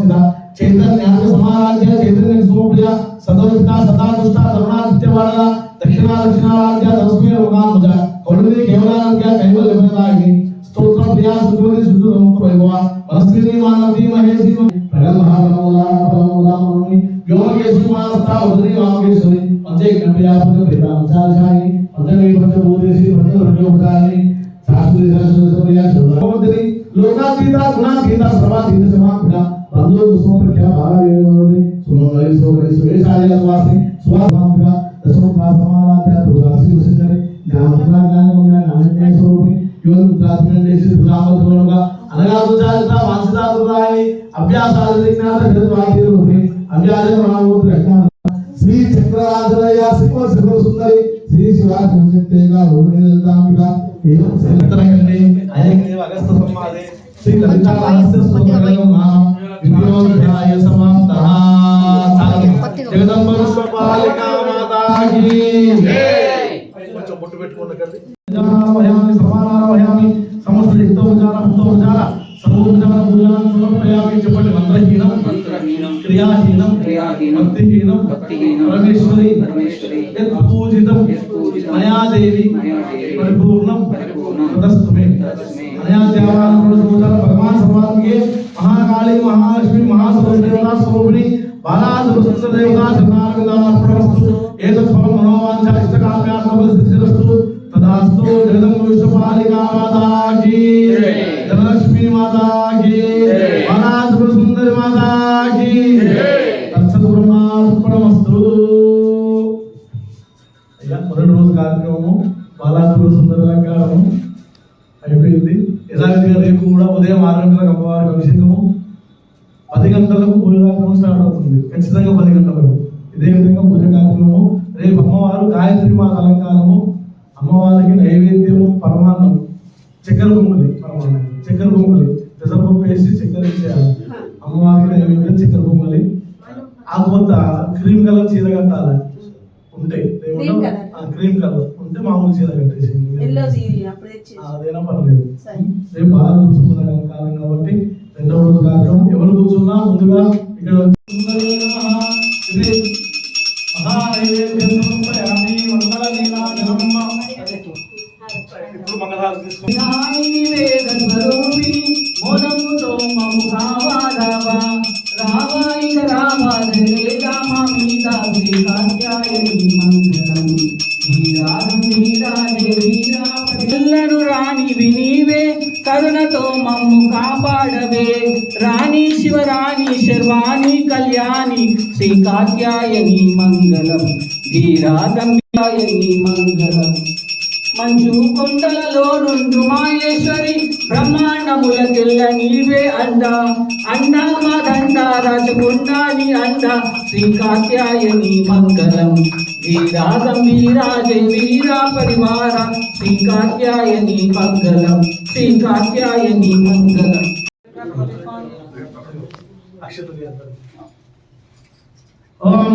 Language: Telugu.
దురా చైతన్య సమారాధ్య చైతన్య సోప్రియ సదోషిత సదాదుష్ట తరుణాదిత్యవాడ దక్షిణ దక్షిణారాధ్య తస్మీ రోగాముజ కౌండలి కేవలారాధ్య కైవల్య వినదాగి స్తోత్ర ప్రియ సుధుని శుద్ధ సముద్ర వైభవ మనస్విని మానవీ మహేషి யோகி சுமாஸ்தா உதிரி வாங்கேஸ்வரி பஞ்சை கண்பியாபத்து பிரிதா விசாரசாயி பஞ்சமே பஞ்ச பூதேசி பஞ்ச உரிய உடாரி சாஸ்திரி சாஸ்திரி சமயா சோமந்திரி லோகாதீதா குணாதீதா சமாதீத சமாகுணா பந்தோ குசும பிரக்யா பாலவே வந்தே சுமங்கலை சோகரை சுவேசாய வாசி சுவாசாம்பிகா தசமதா சமாராத்யா துராசி வசிங்கரி ஞானதா యోగి ముద్రాత్మనేసి దుర్గామధులుగా అనగా దుచారిత వాంఛితాదురాయి అభ్యాసాలు విజ్ఞాత రూపి అభ్యాస అజ్ఞాన శ్రీ చక్రరాజరయ్య సింహ శివ సుందరి శ్రీ శివ శివశక్తిగా రోహిణిదాంబిక ఏం శంకరండి అయ్యదేవ అగస్త సమాధి శ్రీ లలితా రహస్య స్తోత్రం విద్యోధ్యాయ సమాప్తః. జగదంబ విశ్వపాలికా మాతాకి. కొంచెం బొట్టు వయామి సమానార వయామి संश्लिष्टो विचारभूतो विचार सर्वोपचार मूल्यां सर्वप्रयापि चपट मन्त्रहीनं मन्त्रहीनं क्रियाहीनं क्रियाहीनं भक्तिहीनं भक्तिहीनं परमेश्वरी परमेश्वरी यत् पूजितं मया देवी परिपूर्णं परिपूर्णं तदस्तु मे मया देवानां पुरुषोत्तर भगवान भगवान के महाकाली महालक्ष्मी महासर्वदेवता स्वरूपिणी बाला दुर्सुंदर देवता शिवनाथ विदान प्रस्तुत एतत् फलं मनोवांछा మాతాకి సుందరి మాతాకి తత్సత్ బ్రహ్మార్పణమస్తు అయ్యా మొదటి రోజు కార్యక్రమము సుందర అలంకారము అయిపోయింది. యథావిధిగా రేపు కూడా ఉదయం ఆరు గంటలకు అమ్మవారికి అభిషేకము. పది గంటలకు పూజ కార్యక్రమం స్టార్ట్ అవుతుంది. ఖచ్చితంగా పది గంటలకు. ఇదే విధంగా పూజ కార్యక్రమము. రేపు అమ్మవారు గాయత్రి మాత అలంకారము అమ్మవారికి నైవేద్యము పరమాన్నం చక్కెర పొంగులి పరమాన్నం. చక్కెర పొంగులి పెసరపప్పు వేసి చక్కెర ఇచ్చేయాలి అమ్మవారికి నైవేద్యం చక్కెర పొంగలి ఆకుపచ్చ క్రీమ్ కలర్ చీర కట్టాలి. ఉంటే. Cream colour. ఉంటే మామూలు చీర కట్టేసింది. అదేనా పర్లేదు. రేపు బాగా కూర్చున్న కాలం కాబట్టి రెండవ రోజు కార్యక్రమం. ఎవరు కూర్చున్నా ముందుగా ఇక్కడ మంగళహారతి తీసుకుంటాం రాణి వినీవే కరుణతో మమ్ము కాపాడవే. రాణి శివరాణి శర్వాణి కళ్యాణి శ్రీ కాత్యాయని మంగళం ధీరా మంగళం. మంచు కొండలలో నుండు మాయేశ్వరి బ్రహ్మాండములకెల్ల నీవే అండ అండ మదండ రాజగుండాని అండ శ్రీ కాత్యాయని మంగళం. వీరా గంభీరా జయ వీరా పరివార. శ్రీ కాత్యాయని మంగళం. శ్రీ కాత్యాయని మంగళం. అక్షతలు. ఓం